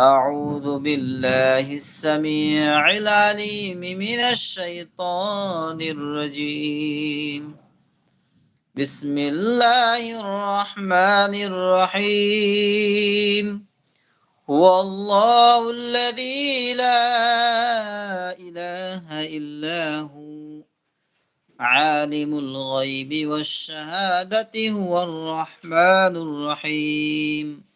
أعوذ بالله السميع العليم من الشيطان الرجيم. بسم الله الرحمن الرحيم. هو الله الذي لا إله إلا هو. عالم الغيب والشهادة هو الرحمن الرحيم.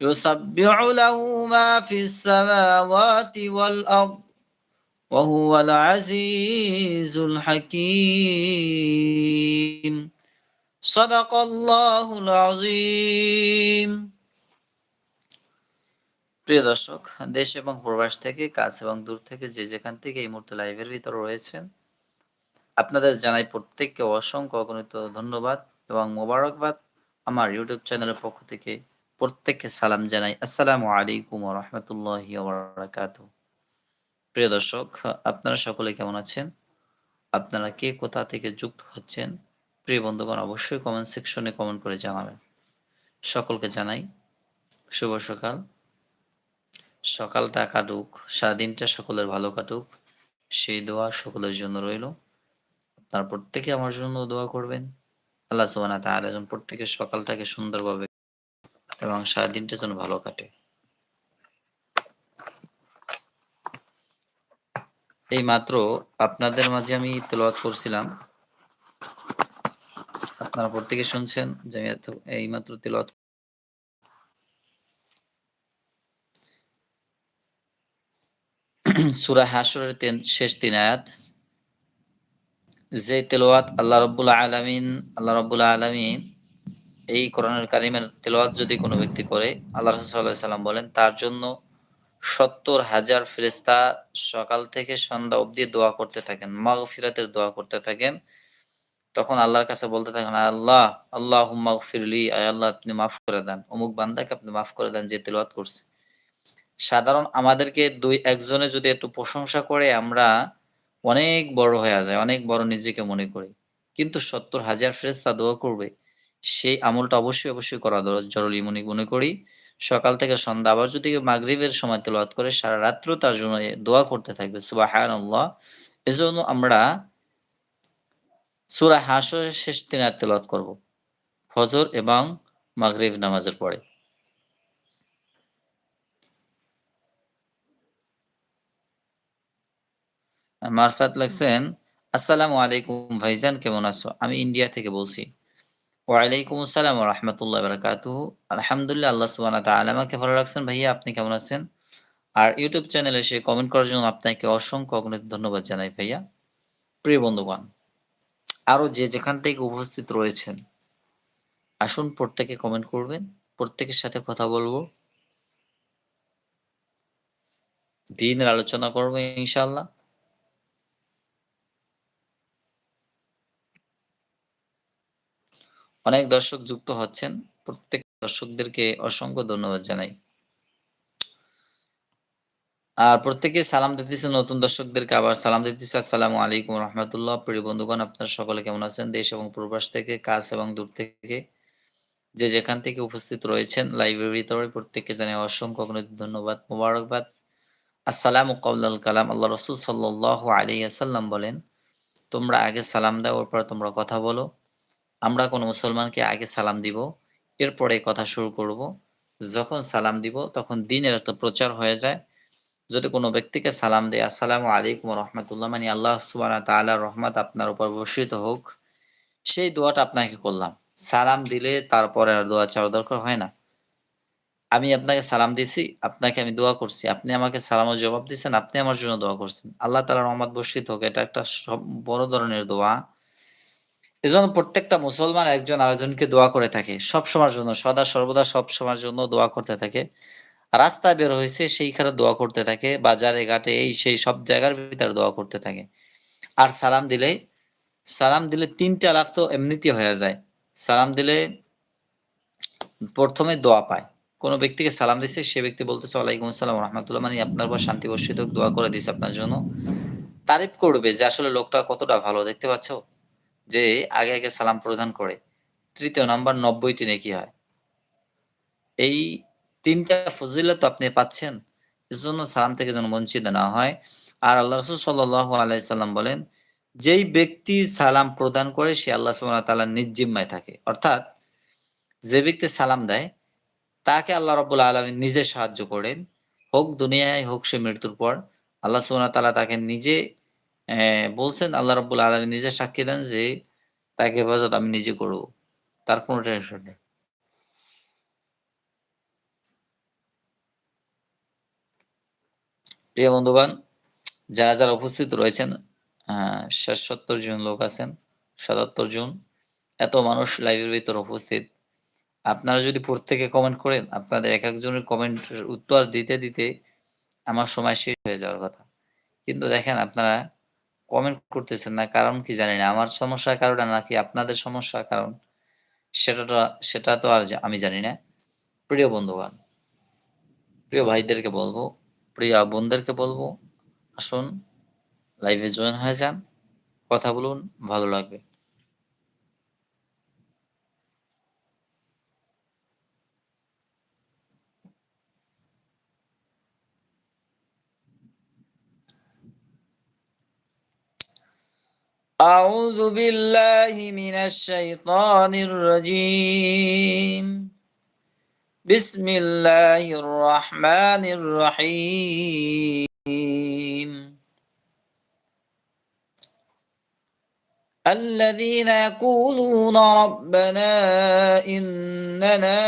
يسبح له ما في السماوات والأرض وهو العزيز الحكيم صدق الله العظيم প্রিয় দর্শক দেশ এবং প্রবাস থেকে কাছ এবং দূর থেকে যে যেখান থেকে এই মুহূর্তে লাইভের ভিতরে রয়েছেন আপনাদের জানাই প্রত্যেককে অসংখ্য অগণিত ধন্যবাদ এবং মোবারকবাদ আমার ইউটিউব চ্যানেলের পক্ষ থেকে প্রত্যেককে সালাম জানাই। আসসালামু আলাইকুম রহমতুল্লাহ প্রিয় দর্শক, আপনারা সকলে কেমন আছেন? আপনারা কে কোথা থেকে যুক্ত হচ্ছেন? প্রিয় বন্ধুগণ, অবশ্যই কমেন্ট সেকশনে কমেন্ট করে জানাবেন। সকলকে জানাই শুভ সকাল। সকালটা কাটুক, সারাদিনটা সকলের ভালো কাটুক। সেই দোয়া সকলের জন্য রইল। আপনারা প্রত্যেকে আমার জন্য দোয়া করবেন। আল্লাহ সুবানা তাহলে প্রত্যেকের সকালটাকে সুন্দরভাবে এবং সারাদিনটা যেন ভালো কাটে। এই মাত্র আপনাদের মাঝে আমি তেলাওয়াত করছিলাম। আপনারা প্রত্যেকে শুনছেন যে আমি এই মাত্র তেলাওয়াত সুরা হাসরের শেষ তিন আয়াত। যে তেলোয়াত আল্লাহ রব্বুল্লাহ আলমিন আল্লাহ রব্বুল্লাহ আলমিন এই কোরআনের কারিমের তেলোয়াত যদি কোনো ব্যক্তি করে, আল্লাহ সাল্লাম বলেন, তার জন্য সত্তর হাজার ফেরিস্তা সকাল থেকে সন্ধ্যা অবধি দোয়া করতে থাকেন, মাগফিরাতের দোয়া করতে থাকেন। তখন আল্লাহর কাছে বলতে থাকেন আল্লাহ আল্লাহ মাগফিরলি আল্লাহ, আপনি মাফ করে দেন। অমুক বান্দাকে আপনি মাফ করে দেন যে তেলোয়াত করছে। সাধারণ আমাদেরকে দুই একজনে যদি একটু প্রশংসা করে, আমরা অনেক বড় হয়ে যায়, অনেক বড় নিজেকে মনে করি। কিন্তু সত্তর হাজার ফেরেস্তা দোয়া করবে সেই আমলটা অবশ্যই অবশ্যই করা জরুরি মনে মনে করি। সকাল থেকে সন্ধ্যা, আবার যদি মাগরীবের সময় তেলাওয়াত করে, সারা রাত্র তার জন্য দোয়া করতে থাকবে আল্লাহ এজন্য আমরা সুরা হাসরের শেষ দিন তেলাওয়াত করব, ফজর এবং মাগরীব নামাজের পরে। মারফাত লাগছেন, আসসালামু আলাইকুম ভাইজান, কেমন আছো? আমি ইন্ডিয়া থেকে বলছি। ওয়ালাইকুম আসসালাম রহমতুল্লাহ বারকাতু আলহামদুলিল্লাহ, আল্লাহ সুবান আমাকে ভালো রাখছেন। ভাইয়া, আপনি কেমন আছেন? আর ইউটিউব চ্যানেলে এসে কমেন্ট করার জন্য আপনাকে অসংখ্য অগণিত ধন্যবাদ জানাই ভাইয়া। প্রিয় বন্ধুগণ আরও যে যেখান থেকে উপস্থিত রয়েছেন, আসুন প্রত্যেকে কমেন্ট করবেন। প্রত্যেকের সাথে কথা বলব। দিনের আলোচনা করব ইনশাল্লাহ অনেক দর্শক যুক্ত হচ্ছেন। প্রত্যেক দর্শকদেরকে অসংখ্য ধন্যবাদ জানাই। আর প্রত্যেকে সালাম দিতেছে নতুন দর্শকদেরকে আবার সালাম দিতেছে। আসসালামু আলাইকুম রহমতুল্লাহ। প্রিয় বন্ধুগণ, আপনারা সকলে কেমন আছেন? দেশ এবং প্রবাস থেকে কাজ এবং দূর থেকে যে যেখান থেকে উপস্থিত রয়েছেন লাইভের ভিতরে প্রত্যেককে জানাই অসংখ্য ধন্যবাদ, মোবারকবাদ। আসসালামু কবলাল কালাম। আল্লাহ রসুল সাল্লাহ আলী আসাল্লাম বলেন, তোমরা আগে সালাম দাও ওর পর তোমরা কথা বলো। আমরা কোনো মুসলমানকে আগে সালাম দিব, এরপরে কথা শুরু করব। যখন সালাম দিব, তখন দিনের একটা প্রচার হয়ে যায়। যদি কোনো ব্যক্তিকে সালাম দেয়, আসসালামু আলাইকুম রহমতুল্লাহ মানে আল্লাহ সুবাহ তালা রহমত আপনার উপর বর্ষিত হোক, সেই দোয়াটা আপনাকে করলাম। সালাম দিলে তারপরে আর দোয়া চাওয়ার দরকার হয় না। আমি আপনাকে সালাম দিছি, আপনাকে আমি দোয়া করছি। আপনি আমাকে সালামের জবাব দিচ্ছেন আপনি আমার জন্য দোয়া করছেন। আল্লাহ তালা রহমত বর্ষিত হোক, এটা একটা সব বড় ধরনের দোয়া। এজন্য প্রত্যেকটা মুসলমান একজন আরেকজনকে দোয়া করে থাকে, সব সময়ের জন্য, সদা সর্বদা সব সময়ের জন্য দোয়া করতে থাকে। রাস্তায় বের হয়েছে, সেইখানে দোয়া করতে থাকে, বাজারে, ঘাটে, এই সেই সব জায়গার ভিতরে দোয়া করতে থাকে। আর সালাম দিলে সালাম দিলে তিনটা লাভ তো এমনিতে হয়ে যায়। সালাম দিলে প্রথমে দোয়া পায়। কোন ব্যক্তিকে সালাম দিছে, সে ব্যক্তি বলতেছে, ওয়ালাইকুম আসসালাম রহমতুল্লাহ মানে আপনার পর শান্তি বর্ষিত দোয়া করে দিছে আপনার জন্য। তারিফ করবে যে আসলে লোকটা কতটা ভালো, দেখতে পাচ্ছ? যে আগে আগে সালাম প্রদান করে, তৃতীয় নাম্বার নব্বইটি নেকি হয়। এই তিনটা ফজিলত আপনি পাচ্ছেন, এজন্য সালাম থেকে যেন বঞ্চিত না হয়। আর আল্লাহ রসুল সাল্লাহ আলাইসাল্লাম বলেন, যেই ব্যক্তি সালাম প্রদান করে, সে আল্লাহ সুবাহ তাল্লাহ নিজিম্মায় থাকে। অর্থাৎ যে ব্যক্তি সালাম দেয়, তাকে আল্লাহ রবুল আলমী নিজে সাহায্য করেন। হোক দুনিয়ায়, হোক সে মৃত্যুর পর, আল্লাহ সুবাহ তাকে নিজে বলছেন আল্লাহ রবুল আলমী নিজে সাক্ষী দেন যে তাকে হেফাজত আমি নিজে করব। তার কোনো টেনশন নেই। প্রিয় বন্ধুগণ, যারা যারা উপস্থিত রয়েছেন শেষ সত্তর জন লোক আছেন, সাতাত্তর জন, এত মানুষ লাইভের ভিতর উপস্থিত। আপনারা যদি প্রত্যেকে কমেন্ট করেন, আপনাদের এক একজনের কমেন্টের উত্তর দিতে দিতে আমার সময় শেষ হয়ে যাওয়ার কথা। কিন্তু দেখেন আপনারা কমেন্ট করতেছেন না, কারণ কি জানি না, আমার সমস্যার কারণে নাকি আপনাদের সমস্যার কারণ সেটা সেটা তো আর আমি জানি না। প্রিয় বন্ধুগণ, প্রিয় ভাইদেরকে বলব, প্রিয় বোনদেরকে বলব, আসুন লাইভে জয়েন হয়ে যান, কথা বলুন, ভালো লাগবে। أعوذ بالله من الشيطان الرجيم. بسم الله الرحمن الرحيم. الذين يقولون ربنا إننا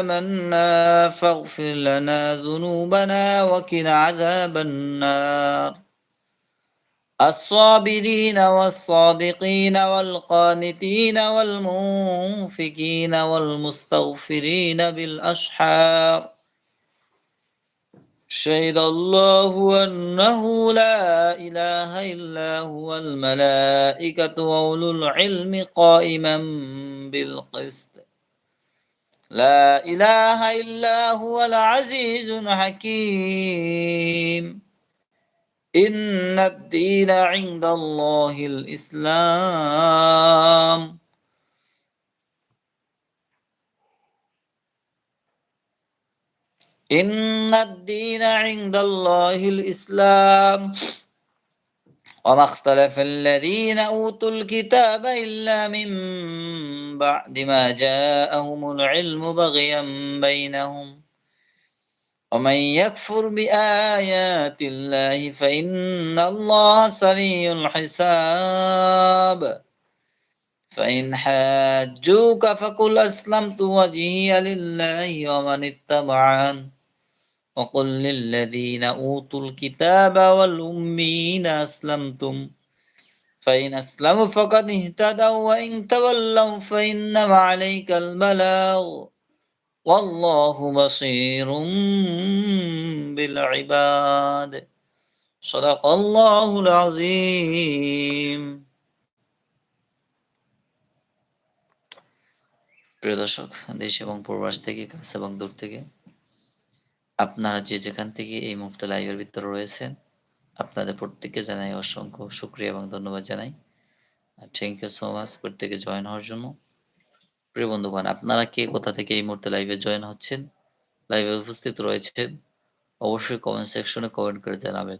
آمنا فاغفر لنا ذنوبنا وكن عذاب النار. الصابرين والصادقين والقانتين والمنفقين والمستغفرين بالأشحار. شهد الله أنه لا إله إلا هو الملائكة وأولو العلم قائما بالقسط. لا إله إلا هو العزيز الحكيم. إن الدين عند الله الإسلام. إن الدين عند الله الإسلام. وما اختلف الذين أوتوا الكتاب إلا من بعد ما جاءهم العلم بغيا بينهم. ومن يكفر بآيات الله فإن الله سريع الحساب. فإن حاجوك فقل أسلمت وجهي لله ومن اتبعان. وقل للذين أوتوا الكتاب والأمين أسلمتم. فإن أسلموا فقد اهتدوا وإن تولوا فإنما عليك البلاغ. والله بصير بالعباد صدق الله العظيم প্রিয় দর্শক দেশ এবং প্রবাস থেকে কাছে এবং দূর থেকে আপনারা যে যেখান থেকে এই মুহূর্তে লাইভের ভিতরে রয়েছেন আপনাদের প্রত্যেককে জানাই অসংখ্য শুক্রিয়া এবং ধন্যবাদ জানাই থ্যাংক ইউ সো মাচ প্রত্যেকে জয়েন হওয়ার জন্য প্রিয় বন্ধুগণ, আপনারা কে? কোথা থেকে এই মুহূর্তে লাইভে জয়েন হচ্ছেন? লাইভে উপস্থিত রয়েছেন? অবশ্যই কমেন্ট সেকশনে কমেন্ট করে জানাবেন।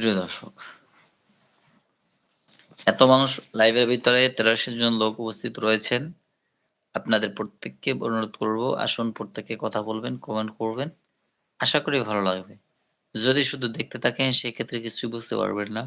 প্রিয় দর্শক, এত মানুষ লাইভের ভিতরে তেরাশি জন লোক উপস্থিত রয়েছেন। আপনাদের প্রত্যেককে অনুরোধ করব, আসুন প্রত্যেককে কথা বলবেন কমেন্ট করবেন। আশা করি ভালো লাগবে। যদি শুধু দেখতে থাকেন, সেক্ষেত্রে কিছু বুঝতে পারবেন না।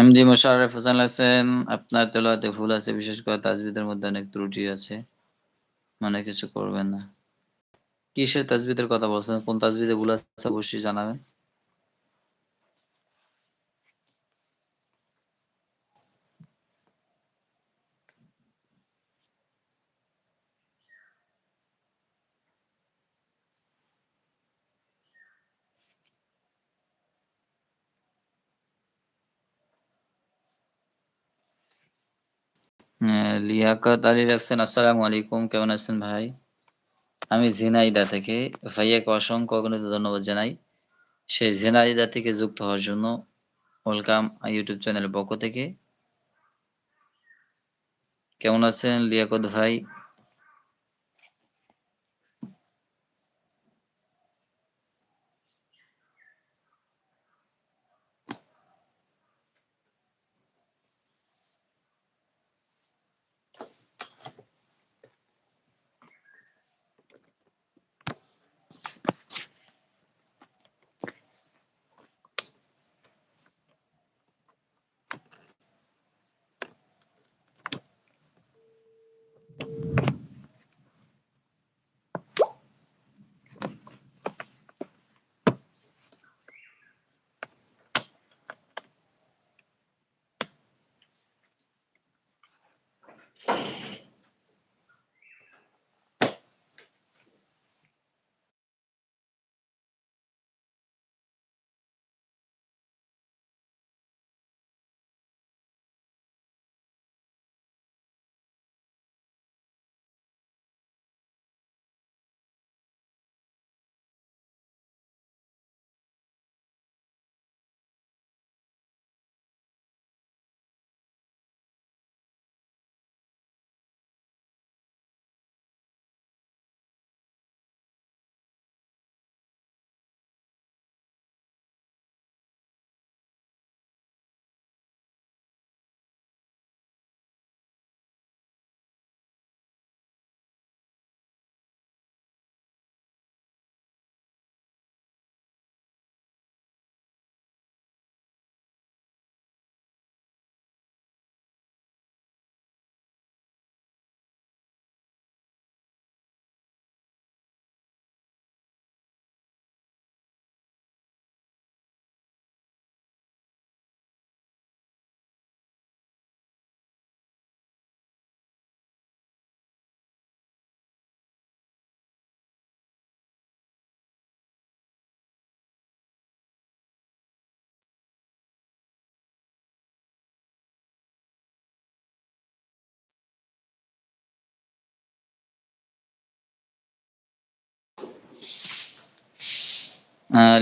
এমজি মোশাররফ হোসেন আছেন আপনার তোলাতে ভুল আছে, বিশেষ করে তাজবিদের মধ্যে অনেক ত্রুটি আছে। মানে কিছু করবেন না। কিসের তাজবিদের কথা বলছেন? কোন তাজবিদে ভুল আছে অবশ্যই জানাবেন। লিয়াকত আলী রাখছেন, আসসালামু আলাইকুম, কেমন আছেন ভাই? আমি ঝিনাইদা থেকে। ভাইয়াকে অসংখ্য অগণিত ধন্যবাদ জানাই। সেই ঝিনাইদা থেকে যুক্ত হওয়ার জন্য ওয়েলকাম ইউটিউব চ্যানেলের পক্ষ থেকে। কেমন আছেন লিয়াকত ভাই?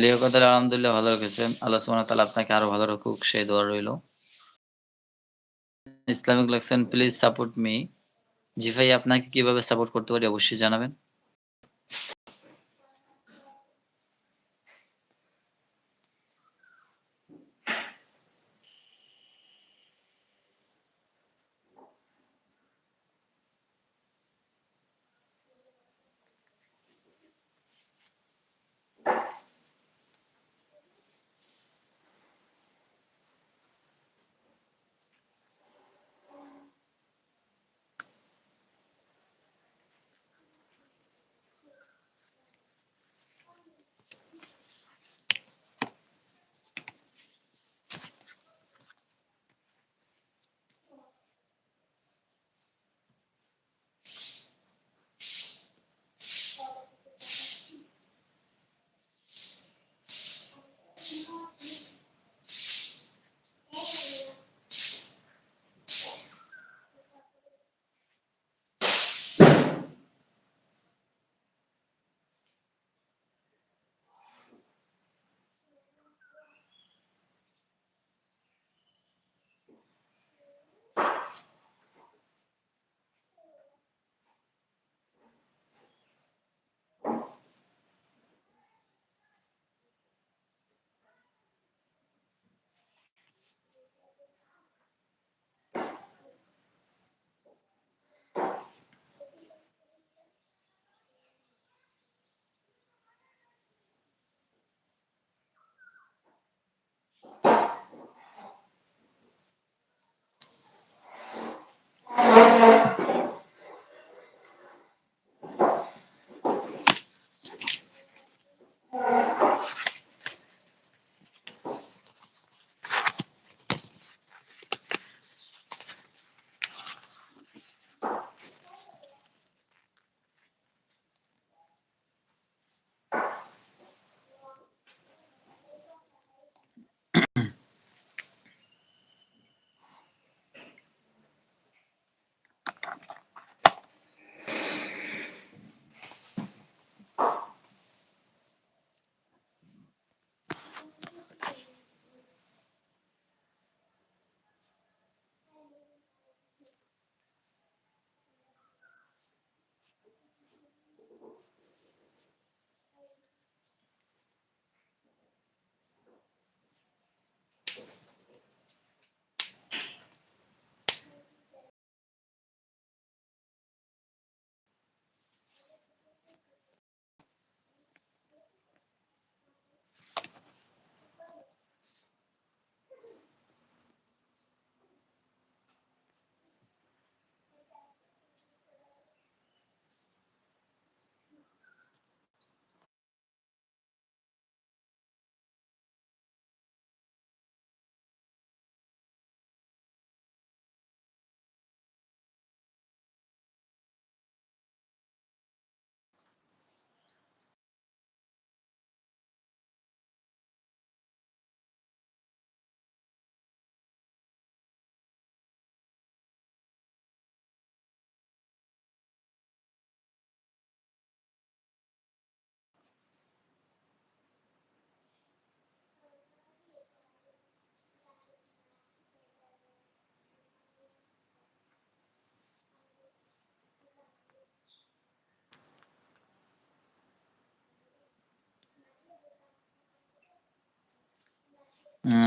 লিয়াকত আলহামদুলিল্লাহ ভালো রেখেছেন। আল্লাহ ওয়া আপনাকে আরও ভালো রাখুক, সেই দোয়া রইল। ইসলামিক লেখছেন প্লিজ সাপোর্ট মি। জি ভাই আপনাকে কীভাবে সাপোর্ট করতে পারি অবশ্যই জানাবেন।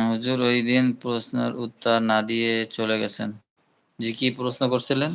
হুজুর ওই দিন প্রশ্নের উত্তর না দিয়ে চলে গেছেন। জি কি প্রশ্ন করছিলেন?